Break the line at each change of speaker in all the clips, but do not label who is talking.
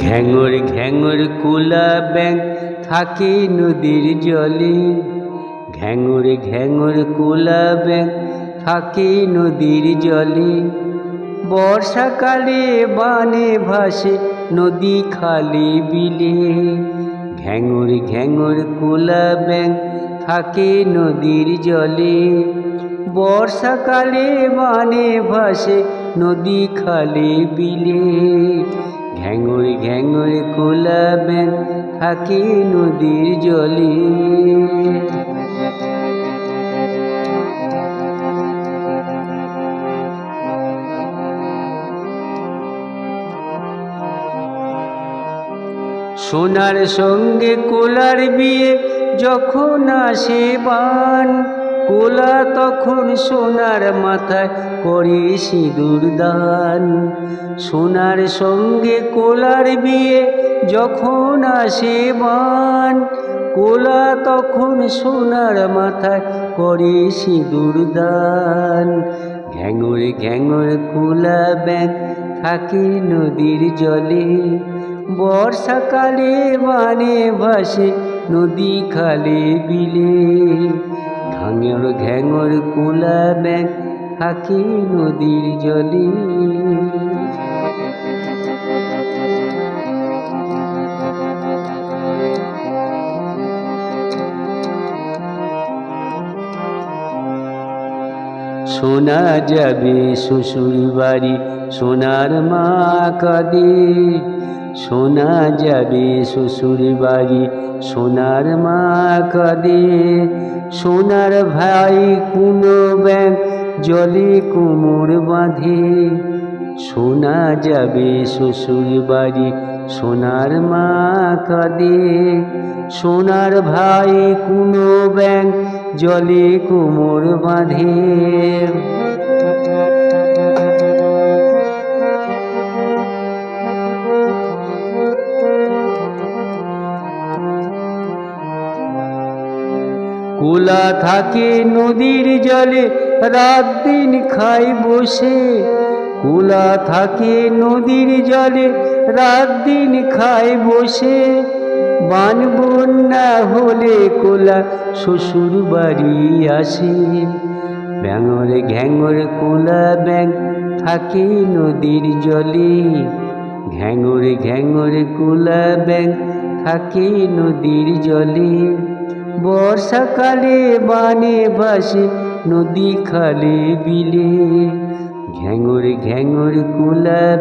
ঘ্যাঙর ঘ্যাঙর কুলা ব্যাং থাকে নদীর জলে। ঘ্যাঙর ঘ্যাঙর কুলা ব্যাং থাকে নদীর জলে। বর্ষাকালে বানে ভাসে নদী খালি বিলে। ঘ্যাঙর ঘ্যাঙর কুলা ব্যাং থাকে নদীর জলে। বর্ষাকালে বানে ভাসে নদী খালি বিলে। ঘ্যাঙর ঘ্যাঙর কুলা ব্যাং থাকে নদীর জলে। সোনার সঙ্গে কোলার বিয়ে যখন আসে বান কোলা তখন সোনার মাথায় করে সিঁদুর দান সোনার সঙ্গে কোলার বিয়ে যখন আসে বান। কোলা তখন সোনার মাথায় করে সিঁদুর দান ঘ্যাঙর ঘ্যাঙর কোলা ব্যাগ থাকে নদীর জলে। বর্ষাকালে মানে ভাসে নদী খালে বিলে। ঘাঙর ঘ্যাঙর কুলা ব্যাগ থাকে নদীর জলে। শোনা যাবে শ্বশুর বাড়ি, সোনার মা কাঁদে। শোনা যাবে শ্বশুর বাড়ি, সোনার মা কাঁদে। সোনার ভাই কোনো ব্যাং জলে কোমর বাঁধে। শোনা যাবে শ্বশুর বাড়ি সোনার মা কাঁদে সোনার ভাই কুনো ব্যাং জলে কোমর বাঁধে। কোলা থাকে নদীর জলে, রাত দিন খাই বসে। কোলা থাকে নদীর জলে, রাত দিন খায় বসে। বান বন্যা হলে কোলা শ্বশুর বাড়ি আসে। ব্যাঙরে ঘ্যাঙর কোলা ব্যাং থাকে নদীর জলে। ঘ্যাঙরে ঘ্যাঙরে কোলা ব্যাং থাকে নদীর জলে। বর্ষাকালে বানে ভাসে নদী খালে বিলে। ঘ্যাঙর ঘ্যাঙর কোলা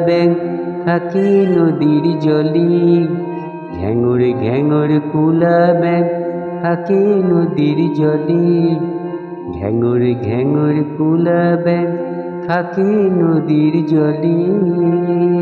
থাকে নদীর জলে। ঘ্যাঙর ঘ্যাঙর কোলা থাকে নদীর জলি। ঘ্যাঙর ঘ্যাঙর কুলা থাকে নদীর জলে।